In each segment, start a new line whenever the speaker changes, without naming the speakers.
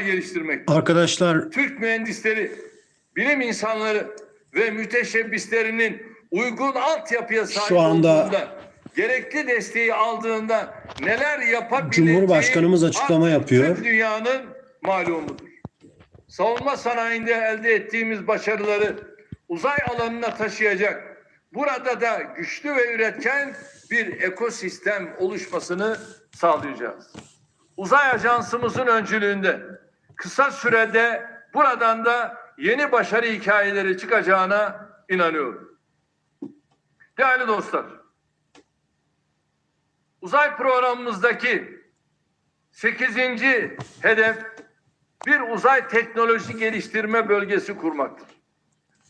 geliştirmek.
Arkadaşlar
Türk mühendisleri, bilim insanları ve müteşebbislerinin uygun altyapıya sahip
Şu anda-
olduğunda, gerekli desteği aldığında neler yapabileceği
Cumhurbaşkanımız açıklama
artık
yapıyor.
Tüm dünyanın malumudur. Savunma sanayinde elde ettiğimiz başarıları uzay alanına taşıyacak, burada da güçlü ve üretken bir ekosistem oluşmasını sağlayacağız. Uzay Ajansımızın öncülüğünde kısa sürede buradan da yeni başarı hikayeleri çıkacağına inanıyorum. Değerli dostlar, uzay programımızdaki 8. hedef bir uzay teknoloji geliştirme bölgesi kurmaktır.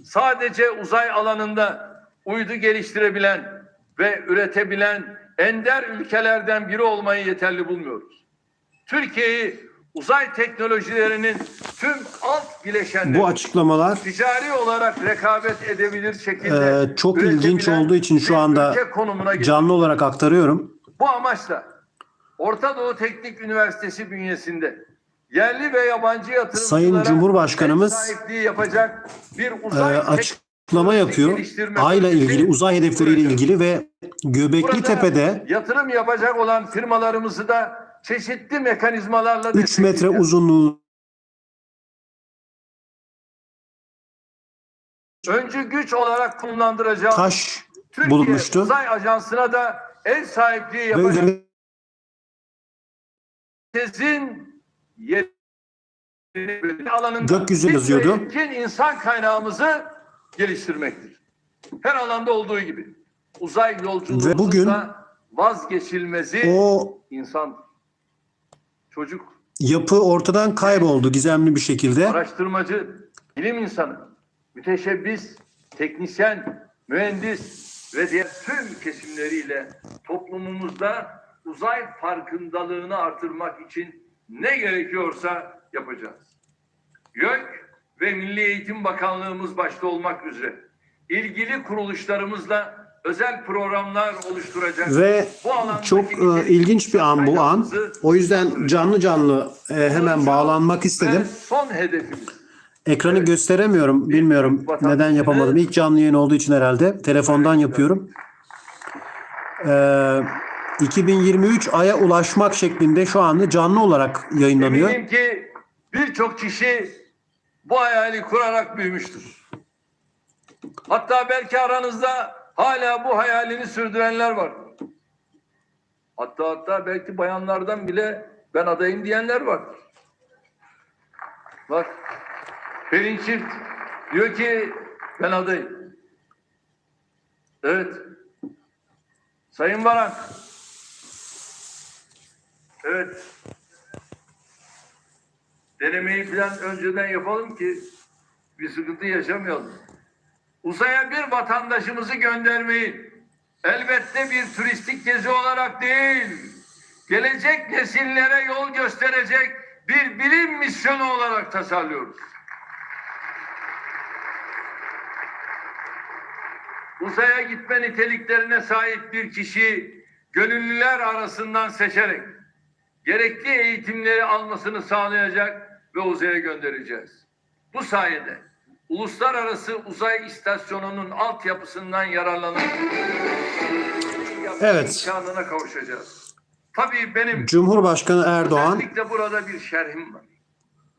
Sadece uzay alanında uydu geliştirebilen ve üretebilen ender ülkelerden biri olmayı yeterli bulmuyoruz. Türkiye'yi uzay teknolojilerinin tüm alt bileşenleri
bu açıklamalar
ticari olarak rekabet edebilir şekilde
Ee, çok ilginç olduğu için şu anda canlı olarak aktarıyorum.
Bu amaçla Orta Doğu Teknik Üniversitesi bünyesinde yerli ve yabancı yatırımcılara
Sayın Cumhurbaşkanımız,
yapacak bir
Ee,
uzay
açıklama
teknoloji
yapıyor. Ayla ilgili, uzay hedefleriyle ilgili ve Göbekli
Burada
Tepe'de
yatırım yapacak olan firmalarımızı da çeşitli mekanizmalarla
3 metre uzunluğu
öncü güç olarak kullandıracağız.
taş
Türkiye
bulunmuştu.
Uzay Ajansı'na da ev sahipliği yapacak. yerini alanında
Gökyüzü yazıyordu.
insan kaynağımızı geliştirmektir. Her alanda olduğu gibi. Uzay yolculuğumuzda vazgeçilmezi
o
insandır. Çocuk,
yapı ortadan kayboldu gizemli bir şekilde.
araştırmacı, bilim insanı, müteşebbis, teknisyen, mühendis ve diğer tüm kesimleriyle toplumumuzda uzay farkındalığını artırmak için ne gerekiyorsa yapacağız. YÖK ve Milli Eğitim Bakanlığımız başta olmak üzere ilgili kuruluşlarımızla özel programlar oluşturacak.
Ve
Bu
çok e, ilginç bir an bu an. O yüzden canlı canlı e, hemen bağlanmak istedim.
son hedefimiz.
Ekranı gösteremiyorum. Bilmiyorum neden yapamadım. İlk canlı yayın olduğu için herhalde. Telefondan yapıyorum. Ee, 2023 Ay'a ulaşmak şeklinde şu anda canlı olarak yayınlanıyor.
Eminim ki birçok kişi bu hayali kurarak büyümüştür. Hatta belki aranızda hala bu hayalini sürdürenler var. Hatta hatta belki bayanlardan bile ben adayım diyenler var. Bak Pelin Çift diyor ki ben adayım. Evet. Sayın Baran. Evet. Denemeyi falan önceden yapalım ki bir sıkıntı yaşamayalım. Uzaya bir vatandaşımızı göndermeyi elbette bir turistik gezi olarak değil, gelecek nesillere yol gösterecek bir bilim misyonu olarak tasarlıyoruz. Uzaya gitme niteliklerine sahip bir kişi gönüllüler arasından seçerek gerekli eğitimleri almasını sağlayacak ve uzaya göndereceğiz. Bu sayede uluslararası uzay istasyonunun altyapısından yararlanıp
Evet.
imkanına kavuşacağız. Tabii benim
Cumhurbaşkanı Erdoğan
özellikle burada bir şerhim var.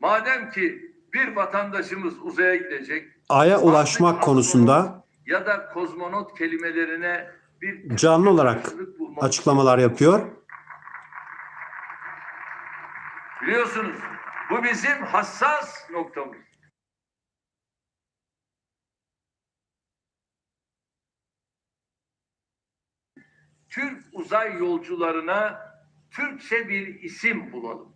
Madem ki bir vatandaşımız uzaya gidecek,
Ay'a ulaşmak konusunda
ya da kozmonot kelimelerine bir
canlı olarak açıklamalar yapıyor.
Biliyorsunuz bu bizim hassas noktamız. Türk uzay yolcularına Türkçe bir isim bulalım.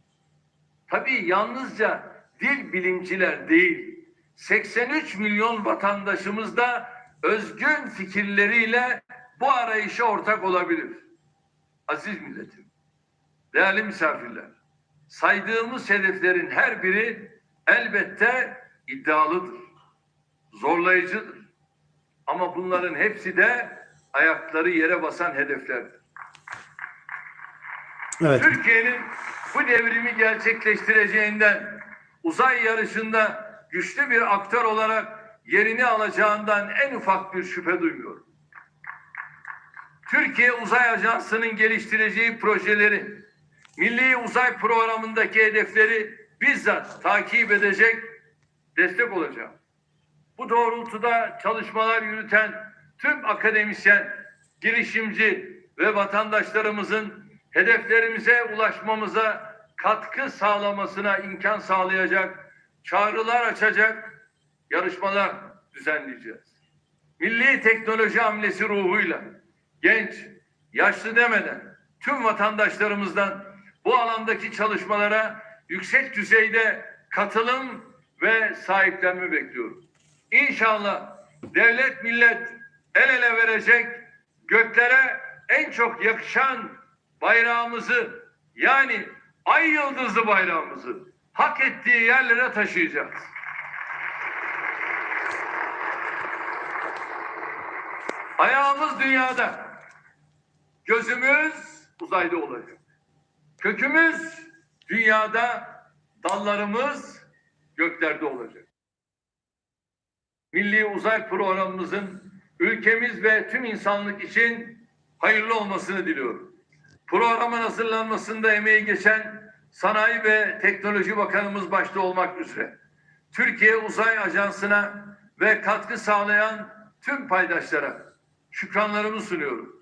Tabii yalnızca dil bilimciler değil, 83 milyon vatandaşımız da özgün fikirleriyle bu arayışa ortak olabilir. Aziz milletim, değerli misafirler, saydığımız hedeflerin her biri elbette iddialıdır, zorlayıcıdır. Ama bunların hepsi de ayakları yere basan hedeflerdir.
Evet.
Türkiye'nin bu devrimi gerçekleştireceğinden uzay yarışında güçlü bir aktör olarak yerini alacağından en ufak bir şüphe duymuyorum. Türkiye Uzay Ajansı'nın geliştireceği projeleri, Milli Uzay Programı'ndaki hedefleri bizzat takip edecek, destek olacağım. Bu doğrultuda çalışmalar yürüten tüm akademisyen, girişimci ve vatandaşlarımızın hedeflerimize ulaşmamıza katkı sağlamasına imkan sağlayacak çağrılar açacak yarışmalar düzenleyeceğiz. Milli teknoloji hamlesi ruhuyla genç, yaşlı demeden tüm vatandaşlarımızdan bu alandaki çalışmalara yüksek düzeyde katılım ve sahiplenme bekliyorum. İnşallah devlet millet el ele verecek göklere en çok yakışan bayrağımızı yani ay yıldızlı bayrağımızı hak ettiği yerlere taşıyacağız. Ayağımız dünyada, gözümüz uzayda olacak. Kökümüz dünyada, dallarımız göklerde olacak. Milli Uzay Programımızın ülkemiz ve tüm insanlık için hayırlı olmasını diliyorum. Programın hazırlanmasında emeği geçen Sanayi ve Teknoloji Bakanımız başta olmak üzere Türkiye Uzay Ajansı'na ve katkı sağlayan tüm paydaşlara şükranlarımı sunuyorum.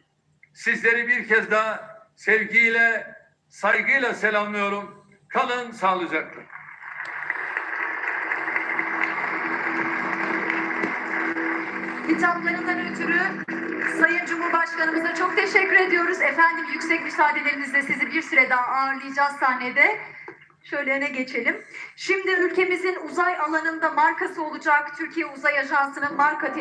Sizleri bir kez daha sevgiyle, saygıyla selamlıyorum. Kalın sağlıcakla.
Hitaplarından ötürü Sayın Cumhurbaşkanımıza çok teşekkür ediyoruz. Efendim yüksek müsaadelerinizle sizi bir süre daha ağırlayacağız sahnede. Şöyle öne geçelim. Şimdi ülkemizin uzay alanında markası olacak Türkiye Uzay Ajansı'nın marka